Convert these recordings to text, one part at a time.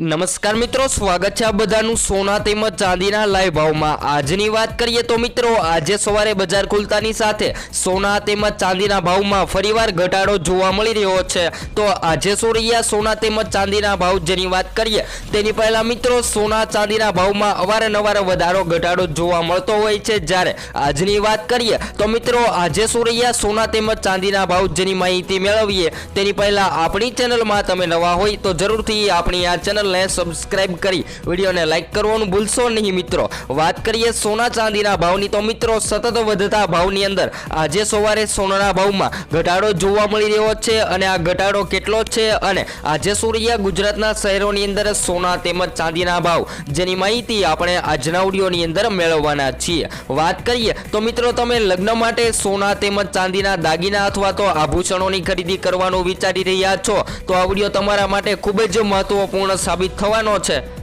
નમસ્કાર મિત્રો, સ્વાગત છે આ બધાનું સોના તેમજ ચાંદીના લાઈવ ભાવમાં. આજની વાત કરીએ તો મિત્રો, આજે સવારે બજાર ખુલતાની સાથે સોના તેમજ ચાંદીના ભાવમાં ફરીવાર ઘટાડો જોવા મળી રહ્યો છે. તો આજે શું રહ્યા સોના તેમજ ચાંદીના ભાવ? જેની વાત કરીએ, તેની પહેલા મિત્રો, સોના ચાંદીના ભાવમાં અવારનવાર વધારો, ઘટાડો જોવા મળતો હોય છે. જ્યારે આજની વાત કરીએ, તો મિત્રો, આજે શું રહ્યા સોના તેમજ ચાંદીના ભાવ? જેની માહિતી મેળવીએ, તેની પહેલા આપણી ચેનલમાં તમે નવા હોય તો જરૂરથી આપણી આ ચેનલને સબસ્ક્રાઇબ કરી વિડીયોને લાઇક કરવાનું ભૂલશો નહીં મિત્રો. વાત કરીએ સોના ચાંદીના ભાવની, તો મિત્રો સતત વધતા ભાવની અંદર આજે સવારે સોનાના ભાવમાં ઘટાડો જોવા મળી રહ્યો છે અને આ ઘટાડો કેટલો છે અને આજે સૂર્ય ગુજરાતના શહેરોની અંદર સોના તેમજ ચાંદીના ભાવ જેની માહિતી આપણે આજના વિડીયોની અંદર મેળવવાના છીએ. વાત કરીએ, તો મિત્રો તમે લગ્ન માટે સોના તેમજ ચાંદીના દાગીના અથવા તો આભૂષણોની ખરીદી કરવાનું વિચારી રહ્યા છો, તો આ વીડિયો તમારા માટે ખૂબ જ મહત્વપૂર્ણ સાબિત થવાનો છે.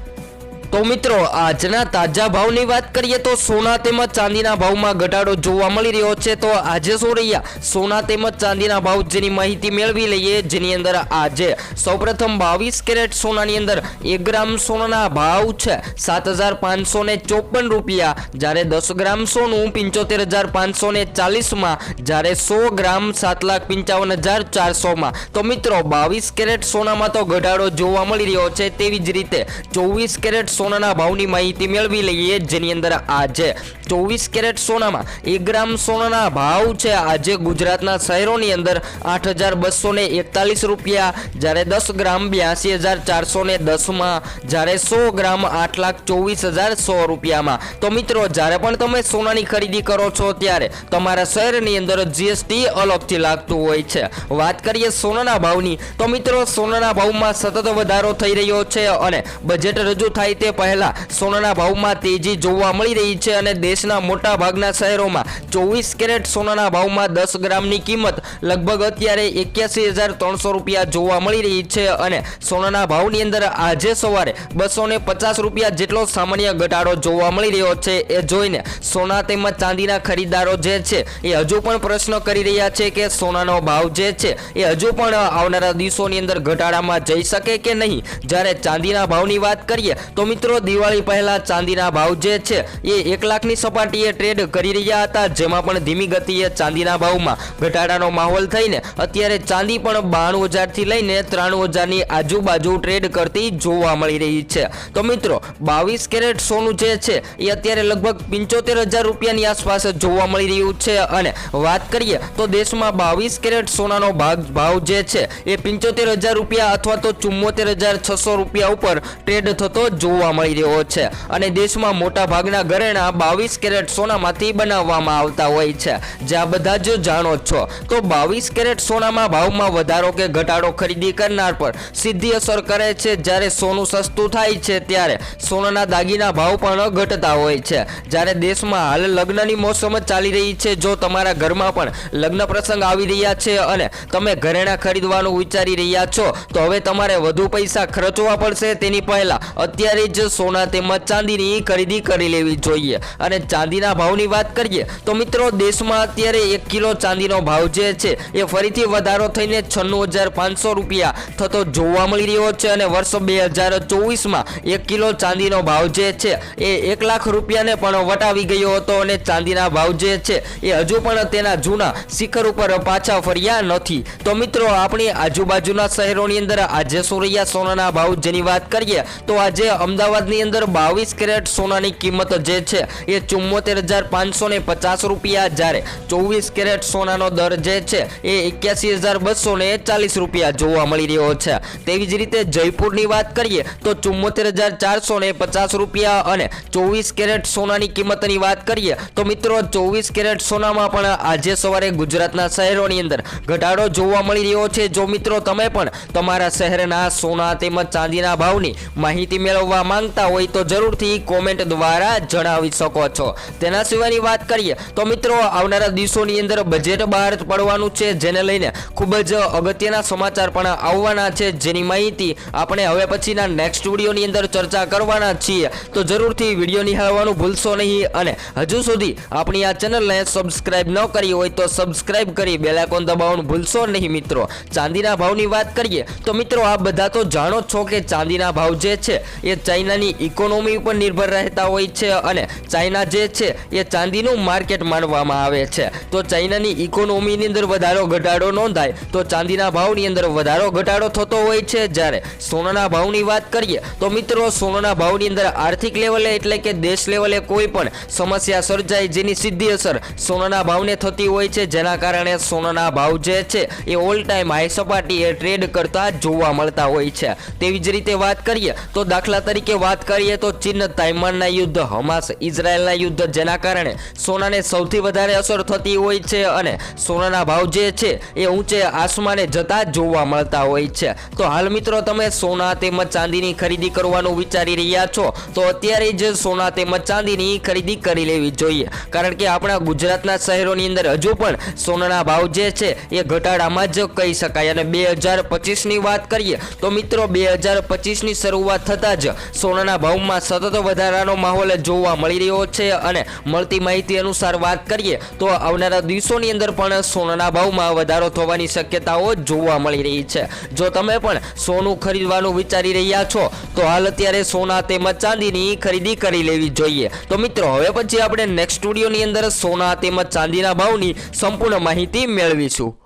તો મિત્રો, આજના તાજા ભાવની વાત કરીએ તો સોના તેમજ ચાંદીના ભાવમાં ઘટાડો જોવા મળી રહ્યો છે. તો આજે શું રહ્યા? સોના તેમજ ચાંદીના ભાવ જેની માહિતી મેળવી લઈએ. જેની અંદર આજે સૌપ્રથમ બાવીસ કેરેટ સોનાની અંદર એક ગ્રામ સોનાના ભાવ છે. સાત હજાર પાંચસો ને ચોપન રૂપિયા. જ્યારે દસ ગ્રામ સોનું પંચોતેર હજાર પાંચસો ને ચાલીસમાં. જ્યારે સો ગ્રામ સાત લાખ પંચાવન હજાર ચારસોમાં. તો મિત્રો, બાવીસ કેરેટ સોનામાં તો ઘટાડો જોવા મળી રહ્યો છે તેવી જ રીતે ચોવીસ કેરેટ સોનાના ભાવની માહિતી મેળવી લઈએ જેની અંદર આજે ચોવીસ કેરેટ સોનામાં એક ગ્રામ સોનાના ભાવ છે. આજે ગુજરાતના શહેરોની અંદર આઠ હજાર બસો ને એકતાલીસ રૂપિયા, જ્યારે દસ ગ્રામ બ્યાસી હજાર ચારસો ને દસમાં, જ્યારે સો ગ્રામ આઠ લાખ ચોવીસ હજાર સો રૂપિયામાં. તો મિત્રો, જ્યારે પણ તમે સોનાની ખરીદી કરો છો, ત્યારે તમારા શહેરની અંદર જીએસટી અલગથી લાગતું હોય છે. વાત કરીએ સોનાના ભાવની, તો મિત્રો, સોનાના ભાવમાં સતત વધારો થઈ રહ્યો છે અને બજેટ રજૂ થાય તે પહેલાં સોનાના ભાવમાં તેજી જોવા મળી રહી છે અને દેશના મોટા ભાગના શહેરોમાં ચોવીસ કેરેટ સોનાના ભાવમાં દસ ગ્રામની કિંમત લગભગ અત્યારે એક્યાસી હજાર ત્રણસો રૂપિયા જોવા મળી રહી છે અને સોનાના ભાવની અંદર આજે સવારે બસો પચાસ રૂપિયા જેટલો સામાન્ય ઘટાડો જોવા મળી રહ્યો છે. એ જોઈને સોના તેમજ ચાંદીના ખરીદદારો જે છે એ હજુ પણ પ્રશ્ન કરી રહ્યા છે કે સોનાનો ભાવ જે છે એ હજુ પણ આવનારા દિવસોની અંદર ઘટાડામાં જઈ શકે કે નહીં? જ્યારે ચાંદીના ભાવની વાત કરીએ તો મિત્રો દિવાળી પહેલા ચાંદીના ભાવ જે છે એ એક લાખની સપાટીએ ટ્રેડ કરી રહ્યા હતા, જેમાં પણ ધીમી ગતિએ ચાંદીના ભાવમાં ઘટાડાનો માહોલ થઈને અત્યારે ચાંદી પણ બાણું હજારથી લઈને ત્રાણું હજારની આજુબાજુ ટ્રેડ કરતી જોવા મળી રહી છે. તો મિત્રો, બાવીસ કેરેટ સોનું જે છે, એ અત્યારે લગભગ પંચોતેર હજાર રૂપિયાની આસપાસ જોવા મળી રહ્યું છે. અને વાત કરીએ તો દેશમાં બાવીસ કેરેટ સોનાનો ભાગ, ભાવ જે છે, એ પંચોતેર હજાર રૂપિયા અથવા તો ચુમ્મોતેર હજાર છસો રૂપિયા ઉપર ટ્રેડ થતો જોવા મળી રહ્યો છે. અને દેશમાં મોટા ભાગના ઘરેણા બાવીસ કેરેટ સોનામાંથી બનાવવામાં આવતા હોય છે. જે આ બધા જ જાણો છો, તો બાવીસ કેરેટ સોનામાં ભાવમાં વધારો કે ઘટાડો ખરીદી કરનાર પર સીધી અસર કરે છે. જ્યારે સોનું સસ્તું થાય છે, ત્યારે સોનાના દાગીના ભાવ પણ ઘટતા હોય છે. જ્યારે દેશમાં હાલ લગ્નની મોસમ ચાલી રહી છે, જો તમારા ઘરમાં પણ લગ્ન પ્રસંગ આવી રહ્યા છે અને તમે ઘરેણા ખરીદવાનું વિચારી રહ્યા છો, તો હવે તમારે વધુ પૈસા ખર્ચવા પડશે. તેની પહેલા અત્યારે જ સોના તેમજ ચાંદીની ખરીદી કરી લેવી જોઈએ. અને ચાંદીના ભાવની વાત કરીએ, તો મિત્રો દેશમાં અત્યારે એક કિલો ચાંદીનો ભાવ જે છે, એ ફરીથી વધારો થઈને છન્નું હજાર પાંચસો રૂપિયા થતો જોવા મળી રહ્યો છે અને વર્ષ બે હજાર ચોવીસમાં એક કિલો ચાંદીનો ભાવ જે છે, એ એક લાખ રૂપિયાને પણ વટાવી ગયો હતો અને ચાંદીના ભાવ જે છે, એ હજુ પણ તેના જૂના શિખર ઉપર પાછા ફર્યા નથી. તો મિત્રો આપણી આજુબાજુના શહેરોની અંદર આજે સોરૈયા સોનાના ભાવ જેની વાત કરીએ, તો આજે અમદાવાદની અંદર બાવીસ કેરેટ સોનાની કિંમત જે છે, એ ચુમ્મોતેર હજાર પાંચસો ને પચાસ રૂપિયા જ્યારે ચોવીસ કેરેટ સોનાનો દર જે છે એ એક્યાસી હજાર બસો ને ચાલીસ રૂપિયા જોવા મળી રહ્યો છે. તેવી જ રીતે જયપુરની વાત કરીએ તો ચુમ્મોતેર હજાર ચારસો ને પચાસ રૂપિયા અને ચોવીસ કેરેટ સોનાની કિંમતની વાત કરીએ તો મિત્રો ચોવીસ કેરેટ સોનામાં પણ આજે સવારે ગુજરાતના શહેરોની અંદર ઘટાડો જોવા મળી રહ્યો છે. જો મિત્રો તમે પણ તમારા શહેરના સોના તેમજ ચાંદીના ભાવની માહિતી મેળવવા માંગતા હોય તો જરૂરથી કોમેન્ટ દ્વારા જણાવી શકો છો. છો. તેના સિવાયની વાત કરીએ તો મિત્રો, આવનારા દિવસોની અંદર બજેટ બહાર પડવાનું છે, જેને લઈને ખૂબ જ અગત્યના સમાચાર પણ આવવાના છે. જેની માહિતી આપણે હવે પછીના નેક્સ્ટ વિડીયોની અંદર ચર્ચા કરવાના છીએ. તો જરૂરથી વીડિયો નિહાળવાનું ભૂલશો નહીં અને હજુ સુધી આપણી આ ચેનલને સબસ્ક્રાઇબ ન કરી હોય તો સબસ્ક્રાઇબ કરી બેલ આઇકોન દબાવવાનું ભૂલશો નહીં મિત્રો. ચાંદીના ભાવની વાત કરીએ તો મિત્રો આ બધા તો જાણો છો કે ચાંદીના ભાવ જે છે, એ ચાઇનાની ઇકોનોમી ઉપર નિર્ભર રહેતા હોય છે અને ચાઇના જે છે એ ચાંદીનું માર્કેટ માનવામાં આવે છે. તો ચાઇનાની ઇકોનોમીની અંદર વધારો ઘટાડો નોંધાય, તો ચાંદીના ભાવની અંદર વધારો ઘટાડો થતો હોય છે. જ્યારે સોનાના ભાવની વાત કરીએ, તો મિત્રો સોનાના ભાવની અંદર આર્થિક લેવલે એટલે કે દેશ લેવલે કોઈ પણ સમસ્યા સર્જાય જેની સીધી અસર સોનાના ભાવને થતી હોય છે. જેના કારણે સોનાના ભાવ જે છે એ ઓલ ટાઈમ હાઈ સપાટીએ ટ્રેડ કરતા જોવા મળતા હોય છે. તેવી જ રીતે વાત કરીએ, તો દાખલા તરીકે વાત કરીએ, તો ચીન, તાઇવાનના યુદ્ધ, હમાસ, ઇઝરાયલના યુદ્ધ જેના કારણે સોનાને સૌથી વધારે અસર થતી હોય છે અને સોનાના ભાવ જે છે એ ઊંચે આસમાને જતા જોવા મળતા હોય છે. તો હાલ મિત્રો તમે સોના તેમજ ચાંદીની ખરીદી કરવાનું વિચારી રહ્યા છો, તો અત્યારે જ સોના તેમજ ચાંદીની ખરીદી કરી લેવી જોઈએ. કારણ કે આપણા ગુજરાતના શહેરોની અંદર હજુ પણ સોનાના ભાવ જે છે એ ઘટાડામાં જ કહી શકાય. અને બે હજાર પચીસની વાત કરીએ, તો મિત્રો બે હજાર પચીસની શરૂઆત થતાં જ સોનાના ભાવમાં સતત વધારાનો માહોલ જોવા મળી રહ્યો છે અને મળતી માહિતી અનુસાર વાત કરીએ તો આવનારા દિવસોની અંદર પણ સોનાના ભાવમાં વધારો થવાની શક્યતાઓ જોવા મળી રહી છે. જો તમે પણ સોનું ખરીદવાનું વિચારી રહ્યા છો, તો હાલ અત્યારે સોના તેમજ ચાંદીની ખરીદી કરી લેવી જોઈએ. તો મિત્રો, હવે પછી આપણે નેક્સ્ટ સ્ટુડિયોની અંદર સોના તેમજ ચાંદીના ભાવની સંપૂર્ણ માહિતી મેળવીશું.